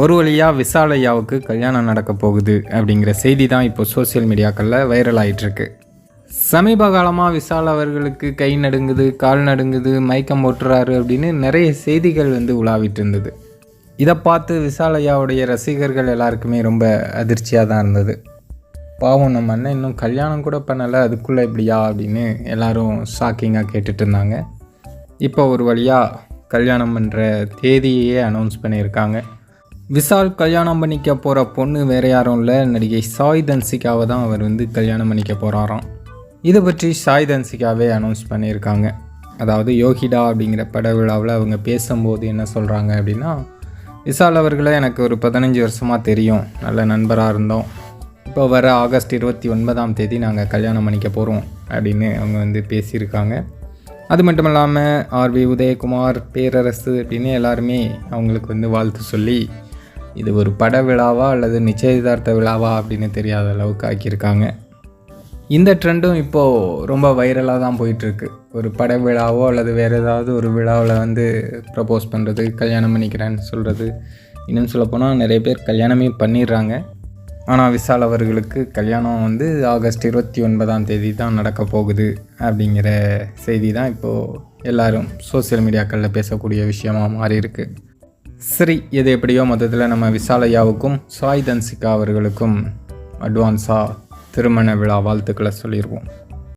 ஒரு வழியாக விசாலையாவுக்கு கல்யாணம் நடக்க போகுது அப்படிங்கிற செய்தி தான் இப்போ சோஷியல் மீடியாக்களில் வைரல் ஆகிட்டுருக்கு சமீப காலமாக விசால் அவர்களுக்கு கை நடுங்குது கால் நடுங்குது மயக்கம் ஓட்டுறாரு அப்படின்னு நிறைய செய்திகள் வந்து உலாவிட்டு இருந்தது. இதை பார்த்து விசாலையாவுடைய ரசிகர்கள் எல்லாருக்குமே ரொம்ப அதிர்ச்சியாக தான் இருந்தது. பாவம் நம்ம அண்ணன் இன்னும் கல்யாணம் கூட பண்ணலை அதுக்குள்ளே இப்படியா அப்படின்னு எல்லாரும் ஷாக்கிங்காக கேட்டுட்டு இருந்தாங்க. இப்போ ஒரு வழியாக கல்யாணம் பண்ணுற தேதியே அனௌன்ஸ் பண்ணியிருக்காங்க. விஷால் கல்யாணம் பண்ணிக்க போகிற பொண்ணு வேறு யாரும் இல்லை. நடிகை சாய் தன்சிகாவை தான் அவர் வந்து கல்யாணம் பண்ணிக்க போகிறாராம் இதை பற்றி சாய் தன்சிகாவே அனௌன்ஸ் பண்ணியிருக்காங்க. அதாவது யோகிடா அப்படிங்கிற பட விழாவில் அவங்க பேசும்போது என்ன சொல்கிறாங்க அப்படின்னா விஷால் அவர்களை எனக்கு ஒரு பதினஞ்சு வருஷமாக தெரியும். நல்ல நண்பராக இருந்தோம். இப்போ வர ஆகஸ்ட் இருபத்தி ஒன்பதாம் தேதி நாங்கள் கல்யாணம் பண்ணிக்க போகிறோம் அப்படின்னு அவங்க வந்து பேசியிருக்காங்க. அது மட்டும் இல்லாமல் ஆர்வி உதயகுமார் பேரரசு அப்படின்னு எல்லாருமே அவங்களுக்கு வந்து வாழ்த்து சொல்லி இது ஒரு பட விழாவா அல்லது நிச்சயதார்த்த விழாவா அப்படின்னு தெரியாத அளவுக்கு ஆக்கியிருக்காங்க. இந்த ட்ரெண்டும் இப்போது ரொம்ப வைரலாக தான் போயிட்டுருக்கு. ஒரு பட விழாவோ அல்லது வேறு ஏதாவது ஒரு விழாவில் வந்து ப்ரப்போஸ் பண்ணுறது கல்யாணம் பண்ணிக்கிறேன்னு சொல்கிறது இன்னும் சொல்லப்போனால் நிறைய பேர் கல்யாணமே பண்ணிடுறாங்க. ஆனால் விஷால் அவர்களுக்கு கல்யாணம் வந்து ஆகஸ்ட் இருபத்தி ஒன்பதாம் தேதி தான் நடக்க போகுது அப்படிங்கிற செய்தி தான் இப்போது எல்லாரும் சோஷியல் மீடியாக்களில் பேசக்கூடிய விஷயமாக மாறி இருக்குது சரி எது எப்படியோ மொத்தத்தில் நம்ம விசாலையாவுக்கும் சாய் தன்சிகா அவர்களுக்கும் அட்வான்ஸாக திருமண விழா வாழ்த்துக்களை சொல்லிடுவோம்